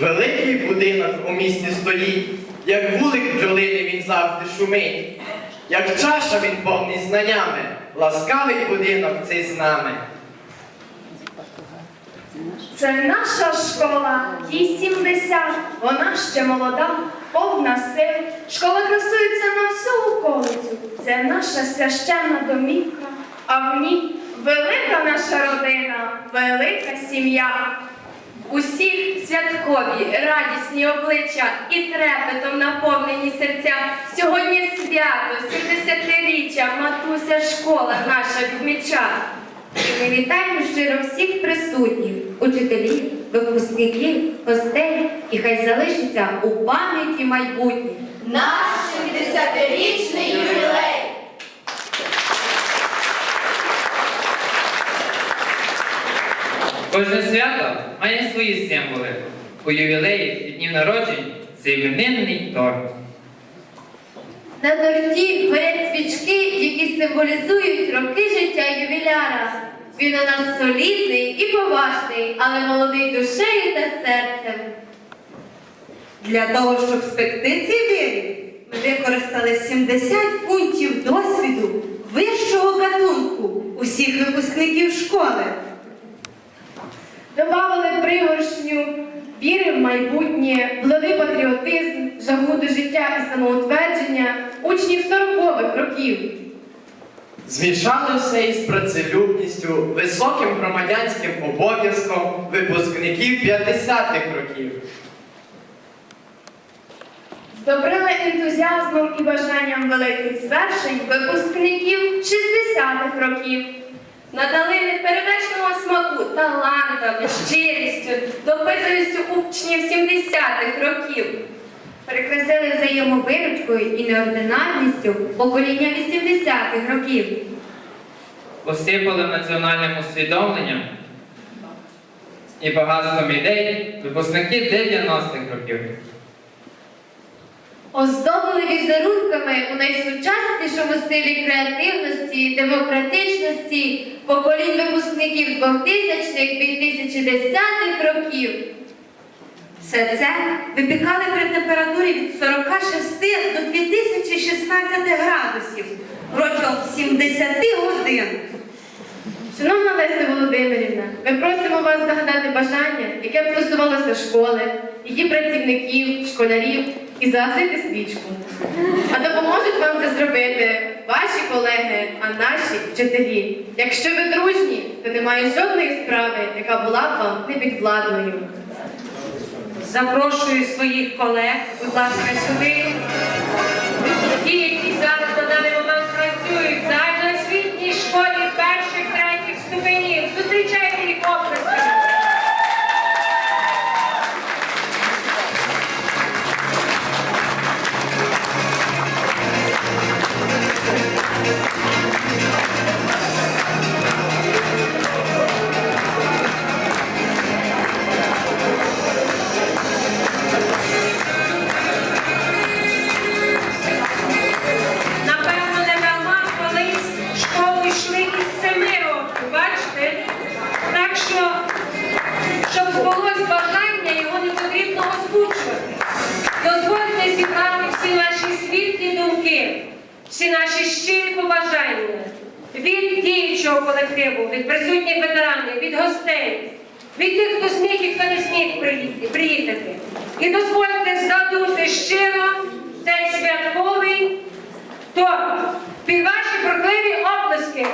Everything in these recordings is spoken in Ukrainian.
Великий будинок у місті стоїть, як вулик бджолини він завжди шумить, як чаша він повний знаннями, ласкавий будинок цей з нами. Це наша школа, їй 70, вона ще молода, повна сил. Школа красується на всю околицю. Це наша священна домівка, а в ній велика наша родина, велика сім'я. Усіх святкові, радісні обличчя і трепетом наповнені серця. Сьогодні свято, 70-річчя, матуся школа наша відміча. І ми вітаємо щиро всіх присутніх, учителів, випускників, гостей, і хай залишиться у пам'яті майбутнє. Наш 70-річний ювілей. Кожне свято має свої символи. У ювілеї і днів народжень це іменинний торт. На торті горять свічки, які символізують роки життя ювіляра. Він у нас солідний і поважний, але молодий душею та серцем. Для того, щоб спекти цей виріб, ми використали 70 фунтів досвіду вищого гатунку усіх випускників школи. Добавили пригоршню віри в майбутнє, вливи патріотизм, жагу до життя і самоутвердження учнів 40-х років. Змішали все із працелюбністю, високим громадянським обов'язком випускників 50-х років. Здобрили ентузіазмом і бажанням великих звершень випускників 60-х років. Надали неперевершеного смаку талантами, щирістю, допитливістю учнів 70-х років. Прикрасили взаємовиручкою і неординарністю покоління 80-х років. Посипали національним усвідомленням і багатством ідей випускники 90-х років. Оздобили візерунками у найсучаснішому стилі креативності, демократичності поколінь випускників 2000-х 2010-х років. Все це випікали при температурі від 46 до 2016 градусів протягом 70 годин. Шановна Леся Володимирівна, ми просимо вас загадати бажання, яке б стосувалося школи, її працівників, школярів і загасити свічку. А допоможуть вам це зробити ваші колеги, а наші вчителі. Якщо ви дружні, то немає жодної справи, яка була б вам непідвладною. Запрошую своїх колег, будь ласка, сюди. Світлі думки, всі наші щирі побажання від діючого колективу, від присутніх ветеранів, від гостей, від тих, хто зміг і хто не приї- приїхати. І дозвольте задути щиро цей святковий торт під ваші прокливі оплески.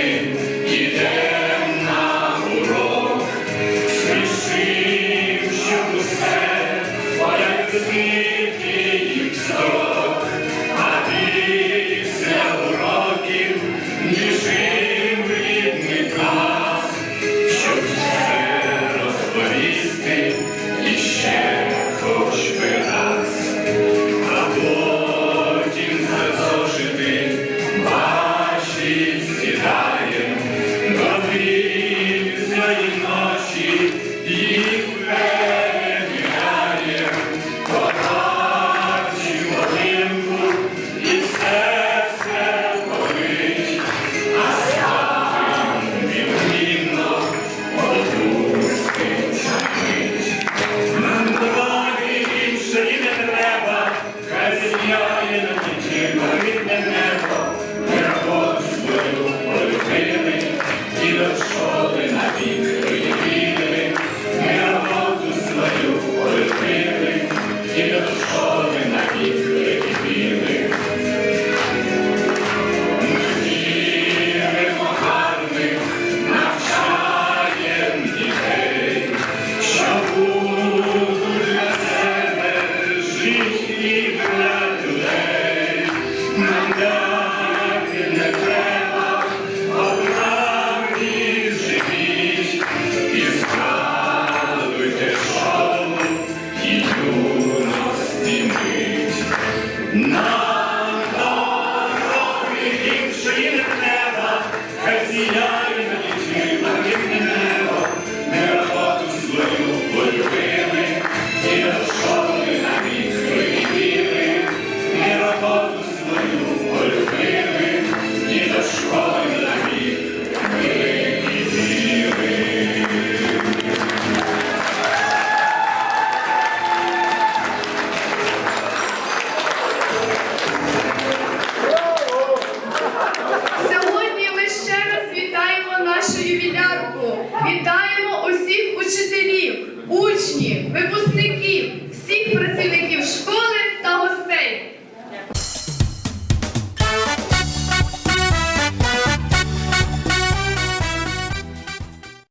sin. учні, випускники.